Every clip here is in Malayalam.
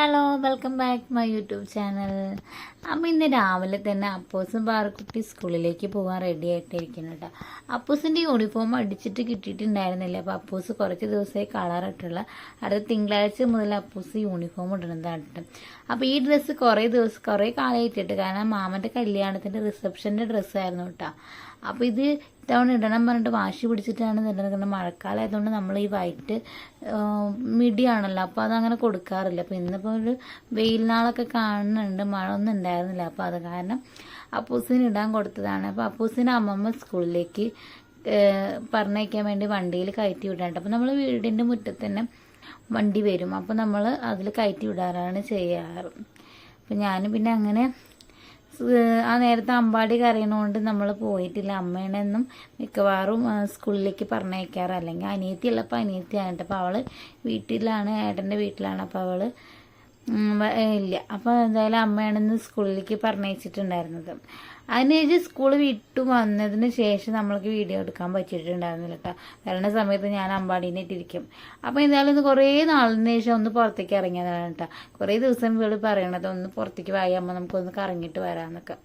Hello welcome back my YouTube channel അപ്പം ഇന്ന് രാവിലെ തന്നെ അപ്പോസും പാറക്കുട്ടി സ്കൂളിലേക്ക് പോകാൻ റെഡി ആയിട്ടിരിക്കുന്നു കേട്ടോ അപ്പൂസിന്റെ യൂണിഫോം അടിച്ചിട്ട് കിട്ടിയിട്ടുണ്ടായിരുന്നില്ല. അപ്പോൾ അപ്പൂസ് കുറച്ച് ദിവസമായി കളർ ഇട്ടുള്ള അടുത്ത തിങ്കളാഴ്ച മുതൽ അപ്പൂസ് യൂണിഫോം ഇടുന്നതാണ് കേട്ടോ അപ്പോൾ ഈ ഡ്രസ്സ് കുറേ ദിവസം കുറേ കാലമായിട്ടിട്ട്. കാരണം മാമന്റെ കല്യാണത്തിന്റെ റിസപ്ഷന്റെ ഡ്രസ്സായിരുന്നു കേട്ടോ അപ്പോൾ ഇത് ഇത്തവണ ഇടണം പറഞ്ഞിട്ട് വാശി പിടിച്ചിട്ടാണ് നിലനിൽക്കുന്നത്. മഴക്കാലമായതുകൊണ്ട് നമ്മൾ ഈ വൈറ്റ് മിടിയാണല്ലോ. അപ്പോൾ അതങ്ങനെ കൊടുക്കാറില്ല. അപ്പോൾ ഇന്നിപ്പോൾ ഒരു വെയിൽ നാളൊക്കെ കാണുന്നുണ്ട്. മഴ ഒന്നും ഉണ്ടായിരുന്നില്ല. അപ്പോൾ അത് കാരണം അപ്പൂസിന് ഇടാൻ കൊടുത്തതാണ്. അപ്പോൾ അപ്പൂസിന് അമ്മമ്മ സ്കൂളിലേക്ക് പറഞ്ഞയക്കാൻ വേണ്ടി വണ്ടിയിൽ കയറ്റി വിടാറുണ്ട് അപ്പോൾ നമ്മൾ വീടിന്റെ മുറ്റത്ത് തന്നെ വണ്ടി വരും. അപ്പോൾ നമ്മൾ അതിൽ കയറ്റി വിടാറാണ് ചെയ്യാറ്. അപ്പോൾ ഞാൻ പിന്നെ അങ്ങനെ ആ നേരത്തെ അമ്പാടി കരയണോണ്ട് നമ്മൾ പോയിട്ടില്ല. അമ്മേനെന്നും മിക്കവാറും സ്കൂളിലേക്ക് പറഞ്ഞയക്കാറ്. അല്ലെങ്കിൽ അനിയത്തി ഉള്ളപ്പോൾ അനിയത്തി കേട്ടോ അപ്പോൾ അവൾ വീട്ടിലാണ് ഏട്ടന്റെ വീട്ടിലാണ്. അപ്പോൾ ഏ, ഇല്ല. അപ്പോൾ എന്തായാലും അമ്മയാണെന്ന് സ്കൂളിലേക്ക് പറഞ്ഞയച്ചിട്ടുണ്ടായിരുന്നത്. അതിനുശേഷം സ്കൂൾ വിട്ടു വന്നതിന് ശേഷം നമ്മൾക്ക് വീഡിയോ എടുക്കാൻ പറ്റിയിട്ടുണ്ടായിരുന്നില്ല കേട്ടോ വരണ സമയത്ത് ഞാൻ അമ്പാടീനെ ഇട്ടിരിക്കും. അപ്പോൾ എന്തായാലും ഒന്ന് കുറേ നാളിന് ശേഷം ഒന്ന് പുറത്തേക്ക് ഇറങ്ങിയതാണ് കേട്ടോ കുറേ ദിവസം വീട് പറയണത് ഒന്ന് പുറത്തേക്ക് വായി അമ്മ നമുക്കൊന്ന് കറങ്ങിയിട്ട് വരാമെന്നൊക്കെ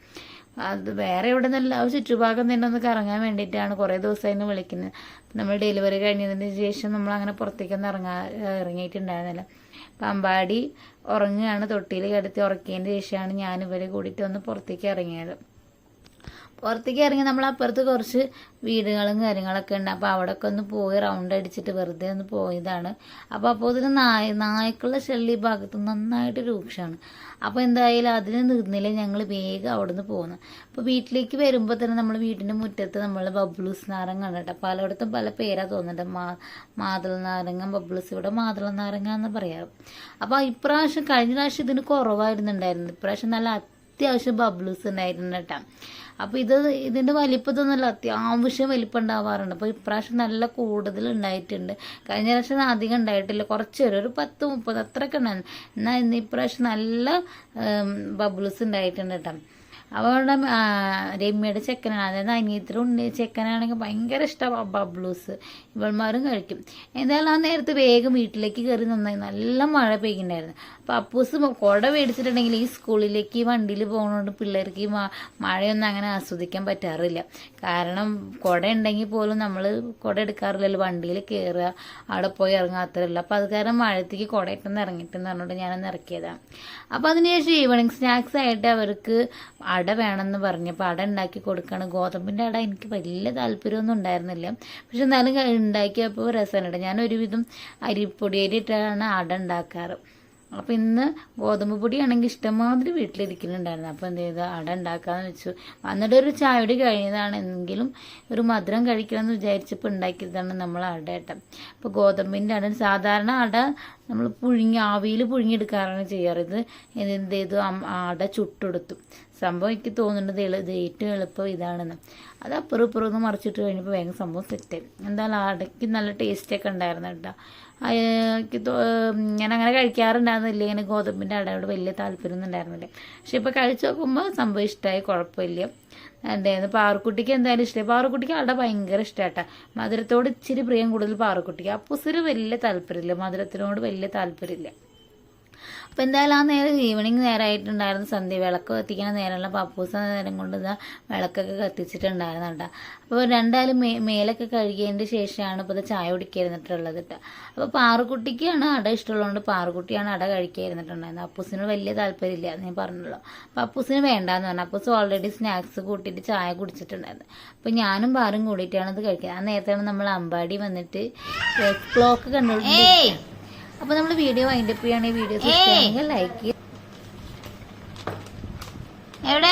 അത് വേറെ എവിടെ നിന്നല്ല ചുറ്റുഭാഗം തന്നെ ഒന്ന് കറങ്ങാൻ വേണ്ടിയിട്ടാണ് കുറേ ദിവസമായിരുന്നു വിളിക്കുന്നത് നമ്മൾ ഡെലിവറി കഴിഞ്ഞതിന് ശേഷം നമ്മൾ അങ്ങനെ പുറത്തേക്കൊന്നും ഇറങ്ങാ ഇറങ്ങിയിട്ടുണ്ടായിരുന്നില്ല. അപ്പം അമ്പാടി ഉറങ്ങുകയാണ് തൊട്ടിയിൽ കിടത്തി ഉറക്കിയതിന് ശേഷമാണ് ഞാൻ ഇവരെ കൂടിയിട്ട് ഒന്ന് പുറത്തേക്ക് ഇറങ്ങിയത്. പുറത്തേക്ക് ഇറങ്ങി നമ്മൾ അപ്പുറത്ത് കുറച്ച് വീടുകളും കാര്യങ്ങളൊക്കെ ഉണ്ട്. അപ്പോൾ അവിടെയൊക്കെ ഒന്ന് പോയി റൗണ്ട് അടിച്ചിട്ട് വെറുതെ ഒന്ന് പോയതാണ്. അപ്പോൾ അപ്പോൾ ഇതിന് നായ നായ്ക്കളുടെ ശല്യ ഭാഗത്ത് നന്നായിട്ട് രൂക്ഷമാണ്. അപ്പോൾ എന്തായാലും അതിന് നിന്നില്ല ഞങ്ങൾ വേഗം അവിടെ നിന്ന് പോകുന്നു അപ്പോൾ വീട്ടിലേക്ക് വരുമ്പോൾ തന്നെ നമ്മൾ വീടിന്റെ മുറ്റത്ത് നമ്മൾ ബബ്ലൂസ് നാരങ്ങ കണ്ടിട്ട് പലയിടത്തും പല പേരാ തോന്നുന്നുണ്ട്. മാ മാതള നാരങ്ങ ബബ്ലൂസ്. ഇവിടെ മാതള നാരങ്ങ എന്ന് പറയാറ് അപ്പോൾ ഇപ്രാവശ്യം കഴിഞ്ഞ പ്രാവശ്യം ഇതിന് കുറവായിരുന്നുണ്ടായിരുന്നു. ഇപ്രാവശ്യം നല്ല അത്യാവശ്യം ബബ്ലൂസ് ഉണ്ടായിരുന്നു കേട്ടോ അപ്പോൾ ഇത് ഇതിന്റെ വലിപ്പത്തൊന്നുമല്ല അത്യാവശ്യം വലിപ്പം ഉണ്ടാവാറുണ്ട് അപ്പോൾ ഇപ്രാവശ്യം നല്ല കൂടുതൽ ഉണ്ടായിട്ടുണ്ട്. കഴിഞ്ഞ പ്രാവശ്യം അധികം ഉണ്ടായിട്ടില്ല. കുറച്ച് വരും ഒരു പത്ത് മുപ്പത് അത്രയൊക്കെ ഉണ്ടായിരുന്നു. എന്നാൽ ഇന്ന് ഇപ്രാവശ്യം നല്ല ബബ്ലൂസ് ഉണ്ടായിട്ടുണ്ട് കേട്ടോ അവളുടെ രമ്യയുടെ ചെക്കനാണ്. അതായത് അനിയത്തിയുടെ ഉണ്ണി ചെക്കനാണെങ്കിൽ ഭയങ്കര ഇഷ്ടമാണ് ബബ്ലൂസ്. ഇവൾമാരും കഴിക്കും. എന്തായാലും ആ നേരത്ത് വേഗം വീട്ടിലേക്ക് കയറി നന്നായി. നല്ല മഴ പെയ്യുന്നുണ്ടായിരുന്നു. അപ്പോൾ അപ്പൂസ് കുട മേടിച്ചിട്ടുണ്ടെങ്കിൽ ഈ സ്കൂളിലേക്ക് വണ്ടിയിൽ പോകുന്നതുകൊണ്ട് പിള്ളേർക്ക് ഈ മഴയൊന്നും അങ്ങനെ ആസ്വദിക്കാൻ പറ്റാറില്ല. കാരണം കുട ഉണ്ടെങ്കിൽ പോലും നമ്മൾ കുട എടുക്കാറില്ലല്ലോ. വണ്ടിയിൽ കയറുക അവിടെ പോയി ഇറങ്ങുക അത്രയല്ല അപ്പോൾ അത് കാരണം മഴത്തേക്ക് കുട ഇട്ടെന്ന് ഇറങ്ങിയിട്ടെന്ന് പറഞ്ഞിട്ട് ഞാനൊന്ന് ഇറക്കിയതാണ് അപ്പോൾ അതിനുശേഷം ഈവനിങ് സ്നാക്സ് ആയിട്ട് അവർക്ക് അട വേണമെന്ന് പറഞ്ഞപ്പോൾ അട ഉണ്ടാക്കി കൊടുക്കണം. ഗോതമ്പിന്റെ അട എനിക്ക് വലിയ താല്പര്യമൊന്നും ഉണ്ടായിരുന്നില്ല. പക്ഷെ എന്നാലും ഉണ്ടാക്കിയപ്പോൾ രസമുണ്ട് ഞാൻ ഒരുവിധം അരിപ്പൊടി അരിയിട്ടാണ് അട ഉണ്ടാക്കാറ്. അപ്പോൾ ഇന്ന് ഗോതമ്പ് പൊടിയാണെങ്കിൽ ഇഷ്ടമാതിരി വീട്ടിലിരിക്കുന്നുണ്ടായിരുന്നു അപ്പോൾ എന്ത് ചെയ്തു? അട ഉണ്ടാക്കാമെന്ന് വെച്ചു. വന്നിട്ട് ഒരു ചായയുടെ കഴിഞ്ഞതാണ്. എങ്കിലും ഒരു മധുരം കഴിക്കണമെന്ന് വിചാരിച്ചപ്പോൾ ഉണ്ടാക്കിയതാണ് നമ്മൾ അട അപ്പോൾ ഗോതമ്പിന്റെ അട സാധാരണ അട നമ്മൾ പുഴുങ്ങി ആവിയിൽ പുഴുങ്ങിയെടുക്കാറാണ് ചെയ്യാറ്. ഇത് എന്ത് ചെയ്തു? അട ചുട്ടെടുത്തു. സംഭവം എനിക്ക് തോന്നുന്നത് ഇത് ഏറ്റവും എളുപ്പം ഇതാണെന്ന്. അത് അപ്പുറം ഇപ്പുറം ഒന്ന് മറിച്ചിട്ട് കഴിഞ്ഞപ്പോൾ വേഗം സംഭവം സെറ്റ് എന്തായാലും അടയ്ക്ക് നല്ല ടേസ്റ്റൊക്കെ ഉണ്ടായിരുന്നു കേട്ടോ. എനിക്ക് ഞാൻ അങ്ങനെ കഴിക്കാറുണ്ടായിരുന്നില്ല. ഇങ്ങനെ ഗോതമ്പിന്റെ അടയോട് വലിയ താല്പര്യമൊന്നും ഉണ്ടായിരുന്നില്ല. പക്ഷെ ഇപ്പോൾ കഴിച്ചു നോക്കുമ്പോൾ സംഭവം ഇഷ്ടമായി കുഴപ്പമില്ല. എന്തായിരുന്നു പാറുക്കുട്ടിക്ക് എന്തായാലും ഇഷ്ടമായി പാറുക്കുട്ടിക്ക് ആളുടെ ഭയങ്കര ഇഷ്ടമാട്ടാ മധുരത്തോട് ഇച്ചിരി പ്രിയം കൂടുതൽ പാറുക്കുട്ടിക്ക്. അപ്പൂസിന് വലിയ താല്പര്യമില്ല. മധുരത്തിനോട് വലിയ താല്പര്യമില്ല. അപ്പം എന്തായാലും ആ നേരം ഈവനിങ് നേരമായിട്ടുണ്ടായിരുന്നു സന്ധ്യ വിളക്ക് കത്തിക്കുന്ന നേരമുള്ള പപ്പൂസ നേരം കൊണ്ട് ഇതാ വിളക്കൊക്കെ കത്തിച്ചിട്ടുണ്ടായിരുന്നു കേട്ടോ. അപ്പോൾ രണ്ടാളും മേ മേലൊക്കെ കഴുകിയതിന്റെ ശേഷമാണ് ഇപ്പോൾ ഇത് ചായ കുടിക്കാതിരുന്നിട്ടുള്ളത് കേട്ടോ. അപ്പോൾ പാറുക്കുട്ടിക്കാണ് അട ഇഷ്ടമുള്ളതുകൊണ്ട് പാറുക്കുട്ടിയാണ് അട കഴിക്കായിരുന്നിട്ടുണ്ടായിരുന്നത്. അപ്പൂസിന് വലിയ താല്പര്യമില്ല എന്ന് ഞാൻ പറഞ്ഞല്ലോ അപ്പോൾ അപ്പൂസിന് വേണ്ടാന്ന് പറഞ്ഞു. അപ്പൂസ് ഓൾറെഡി സ്നാക്സ് കൂട്ടിയിട്ട് ചായ കുടിച്ചിട്ടുണ്ടായിരുന്നു. അപ്പോൾ ഞാനും പാറും കൂടിയിട്ടാണ് ഇത് കഴിക്കുന്നത്. ആ നേരത്താണ് നമ്മൾ അമ്പാടി വന്നിട്ട് ക്ലോക്ക് കണ്ടുകൊണ്ട് അപ്പൊ നമ്മൾ വീഡിയോ വൈൻഡപ്പ് ചെയ്യുകയാണെങ്കിൽ വീഡിയോസ് ഇഷ്ടമാണെങ്കിൽ ലൈക്ക് എവിടെ?